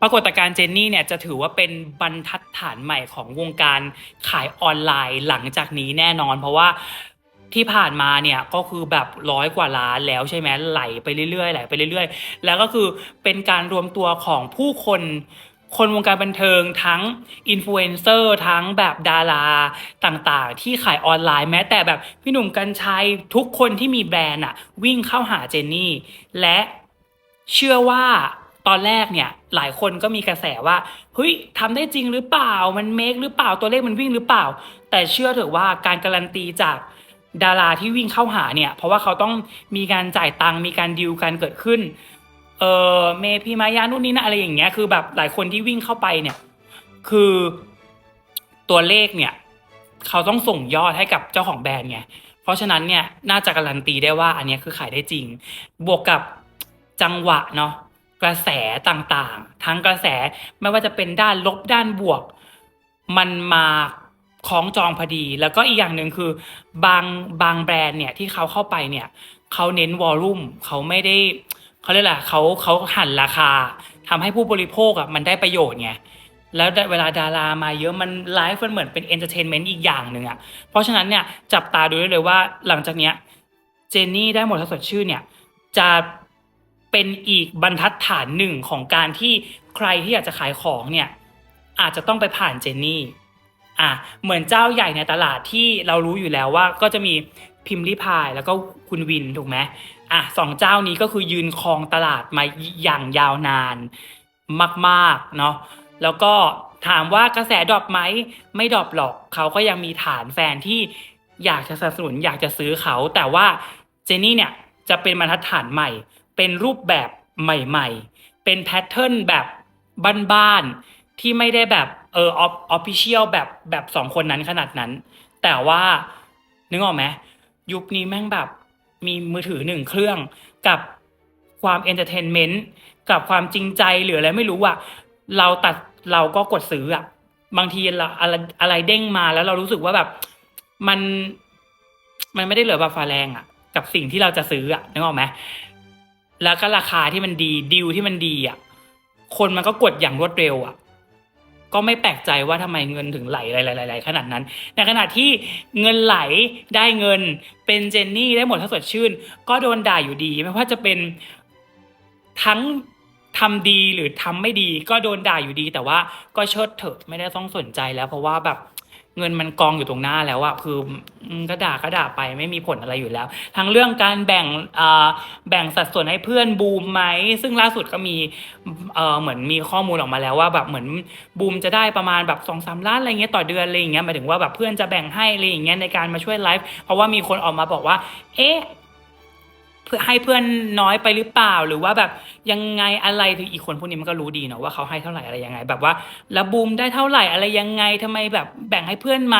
ปรากฏการณ์เจนนี่เนี่ยจะถือว่าเป็นบรรทัดฐานใหม่ของวงการขายออนไลน์หลังจากนี้แน่นอน เพราะว่าที่ผ่านมาเนี่ยก็คือแบบร้อยกว่าล้านแล้วใช่ไหมไหลไปเรื่อยๆไหลไปเรื่อยๆ แล้วก็คือเป็นการรวมตัวของผู้คนคนวงการบันเทิงทั้งอินฟลูเอนเซอร์ทั้งแบบดาราต่างๆ ที่ขายออนไลน์แม้แต่แบบพี่หนุ่มกัญชัยทุกคนที่มีแบรนด์อะวิ่งเข้าหาเจนนี่ และเชื่อว่า ตอนแรกเนี่ยหลายคนก็มีกระแสว่าเฮ้ยทำได้จริงหรือเปล่ามันเมคหรือเปล่าตัวเลขมันวิ่งหรือเปล่า แต่เชื่อเถอะว่าการการันตีจากดาราที่วิ่งเข้าหาเนี่ยเพราะว่าเขาต้องมีการจ่ายตังค์มีการดิวกันเกิดขึ้นเออเมพีมายานู่นนี่นะอะไรอย่างเงี้ยคือแบบหลายคนที่วิ่งเข้าไปเนี่ย คือตัวเลขเนี่ย เขาต้องส่งยอดให้กับเจ้าของแบรนด์ไงเพราะฉะนั้นเนี่ยน่าจะการันตีได้ว่าอันนี้คือขายได้จริง บวกกับจังหวะเนาะ กระแสต่างๆ ทั้งกระแสไม่ว่าจะเป็นด้านลบด้านบวก มันมาคล้องจองพอดี แล้วก็อีกอย่างหนึ่งคือบางบางแบรนด์เนี่ยที่เขาเข้าไปเนี่ยเขาเน้นวอลลุ่มเขาไม่ได้เขาเรียกอะไรเขาเขาหันราคาทำให้ผู้บริโภคอะมันได้ประโยชน์ไงแล้วเวลาดารามาเยอะมันไลฟ์มันเหมือนเป็นเอนเตอร์เทนเมนต์อีกอย่างหนึ่งอะเพราะฉะนั้นเนี่ยจับตาดูได้เลยว่าหลังจากเนี้ยเจนนี่ได้หมดทั้งสดชื่นเนี่ยจะ เป็นอีกบรรทัดฐานหนึ่งของการที่ใครที่อยากจะขายของเนี่ยอาจจะต้องไปผ่านเจนนี่อะเหมือนเจ้าใหญ่ในตลาดที่เรารู้อยู่แล้วว่าก็จะมีพิมพ์ริพายแล้วก็คุณวินถูกไหมอะสองเจ้านี้ก็คือยืนครองตลาดมาอย่างยาวนานมากๆเนาะแล้วก็ถามว่ากระแสดรอปไหมไม่ดรอปหรอกเขาก็ยังมีฐานแฟนที่อยากจะสนับสนุนอยากจะซื้อเขา แต่ว่าเจนนี่เนี่ยจะเป็นบรรทัดฐานใหม่ เป็นรูปแบบใหม่ๆ เป็นแพทเทิร์นแบบบ้านๆ ที่ไม่ได้แบบเออออฟฟิเชียลแบบแบบสองคนนั้นขนาดนั้น แต่ว่านึกออกไหมยุคนี้แม่งแบบมีมือถือหนึ่งเครื่องกับความเอนเตอร์เทนเมนต์กับความจริงใจหรืออะไรไม่รู้อะเราตัดเราก็กดซื้ออะบางทีเราอะไรอะไรเด้งมาแล้วเรารู้สึกว่าแบบมันมันไม่ได้เหลือบบฟ้าแรงอะกับสิ่งที่เราจะซื้ออะนึกออกไหม แล้วก็ราคาที่มันดีดิวที่มันดีอะคนมันก็กดอย่างรวดเร็วอะ ก็ไม่แปลกใจว่าทำไมเงินถึงไหลไหลๆๆขนาดนั้น ในขณะที่เงินไหลได้เงินเป็นเจนนี่ได้หมดทั้งสดชื่น ก็โดนด่าอยู่ดี ไม่ว่าจะเป็นทั้งทำดีหรือทำไม่ดี ก็โดนด่าอยู่ดี แต่ว่าก็เชิดเถอะไม่ได้ต้องสนใจแล้ว เพราะว่าแบบ เงินมันกองอยู่ตรงหน้าแล้วอะคือก็ด่าก็ด่าไปไม่มีผลอะไรอยู่แล้ว ทั้งเรื่องการแบ่งแบ่งสัดส่วนให้เพื่อนบูมไหมซึ่งล่าสุดก็มีเอ่อเหมือนมีข้อมูลออกมาแล้วว่าแบบเหมือนบูมจะได้ประมาณแบบสองสามล้านอะไรเงี้ยต่อเดือนอะไรอย่างเงี้ยหมายถึงว่าแบบเพื่อนจะแบ่งให้อะไรอย่างเงี้ยในการมาช่วยไลฟ์เพราะว่ามีคนออกมาบอกว่า เอ๊ะ เพื่อให้เพื่อนน้อยไปหรือเปล่า หรือว่าแบบยังไงอะไรถึงอีกคนพวกนี้มันก็รู้ดีเนาะว่าเขาให้เท่าไหร่อะไรยังไง แบบว่าแล้วบูมได้เท่าไหร่อะไรยังไงทำไมแบบแบ่งให้เพื่อนไหม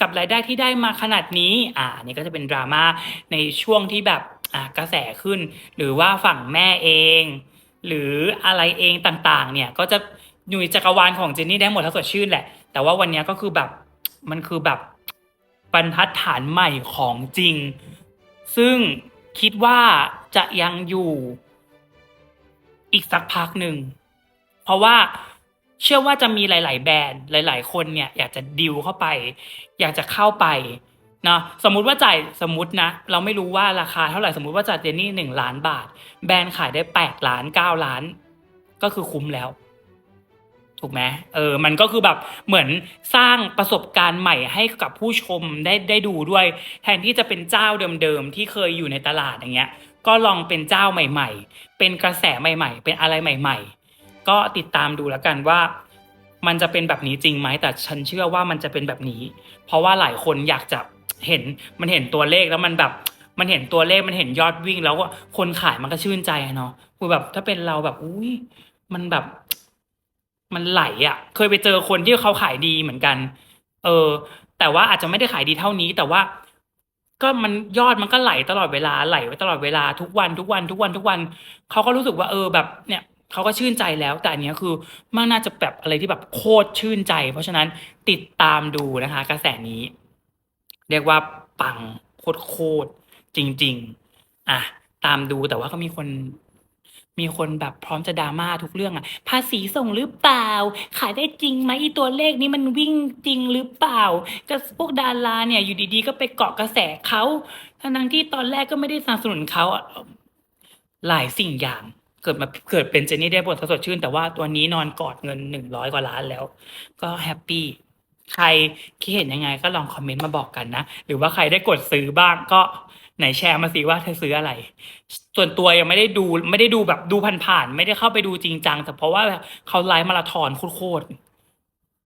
กับรายได้ที่ได้มาขนาดนี้ อ่านี่ก็จะเป็นดราม่าในช่วงที่แบบอ่ากระแสขึ้น หรือว่าฝั่งแม่เอง หรืออะไรเองต่างๆ เนี่ยก็จะอยู่ในจักรวาลของเจนนี่ได้หมดทั้งสดชื่นแหละ แต่ว่าวันนี้ก็คือแบบมันคือแบบบรรทัดฐานใหม่ของจริง ซึ่ง คิดว่าจะยังอยู่อีกสักพักหนึ่ง เพราะว่าเชื่อว่าจะมีหลาย ๆ แบรนด์หลาย ๆ คนเนี่ย อยากจะดิวเข้าไป อยากจะเข้าไปนะสมมุติว่าจ่ายสมมตินะ เราไม่รู้ว่าราคาเท่าไหร่สมมุติว่าจ่ายเจนนี่หนึ่งล้านบาท แบรนด์ขายได้แปดล้านเก้าล้าน ก็คือคุ้มแล้ว ถูกไหมเออ มันก็คือแบบเหมือนสร้างประสบการณ์ใหม่ให้กับผู้ชมได้ได้ดูด้วย แทนที่จะเป็นเจ้าเดิมๆที่เคยอยู่ในตลาดอย่างเงี้ย ก็ลองเป็นเจ้าใหม่ ๆ เป็นกระแสใหม่ ๆ เป็นอะไรใหม่ ๆ ก็ติดตามดูแล้วกันว่า มันจะเป็นแบบนี้จริงไหมแต่ฉันเชื่อว่ามันจะเป็นแบบนี้ เพราะว่าหลายคนอยากจะเห็นมันเห็นตัวเลขแล้วมันแบบมันเห็นตัวเลขมันเห็นยอดวิ่ง แล้วก็คนขายมันก็ชื่นใจเนาะคือแบบถ้าเป็นเราแบบอุ้ยมันแบบ มันไหลอะ่ะ เคยไปเจอคนที่เขาขายดีเหมือนกัน เออ แต่ว่าอาจจะไม่ได้ขายดีเท่านี้ แต่ว่า ก็มันยอดมันก็ไหลตลอดเวลาไหลไว้ตลอดเวลาทุกวันทุกวันทุกวันทุกวันเขาก็รู้สึกว่าเออแบบเนี่ยเขาก็ชื่นใจแล้ว แต่อันเนี้ยคือมันน่าจะแบบอะไรที่แบบโคตรชื่นใจ เพราะฉะนั้นติดตามดูนะคะ กระแสนี้ เรียกว่าปังโคตรโคตรจริง ๆ อะตามดูแต่ว่าก็มีคน มีคนแบบพร้อมจะดราม่าทุกเรื่องอะภาษีส่งหรือเปล่า ขายได้จริงไหมอีตัวเลขนี้มันวิ่งจริงหรือเปล่า ก็พวกดาราเนี่ย อยู่ดีๆ ก็ไปเกาะกระแสเขาทั้งที่ตอนแรกก็ไม่ได้สนับสนุนเขาหลายสิ่งอย่างเกิดมาเกิดเป็นเจนนี่ได้บทสดชื่น แต่ว่าตัวนี้นอนกอดเงินหนึ่งร้อยกว่าล้านแล้ว ก็แฮปปี้ใครคิดเห็นยังไงก็ลองคอมเมนต์มาบอกกันนะ หรือว่าใครได้กดซื้อบ้างก็ ไหนแชร์มาสิว่าเธอซื้ออะไร ส่วนตัวยังไม่ได้ดูไม่ได้ดูแบบดูผ่านๆไม่ได้เข้าไปดูจริงจังแต่เพราะว่าเขาไลฟ์มาราธอนโคตร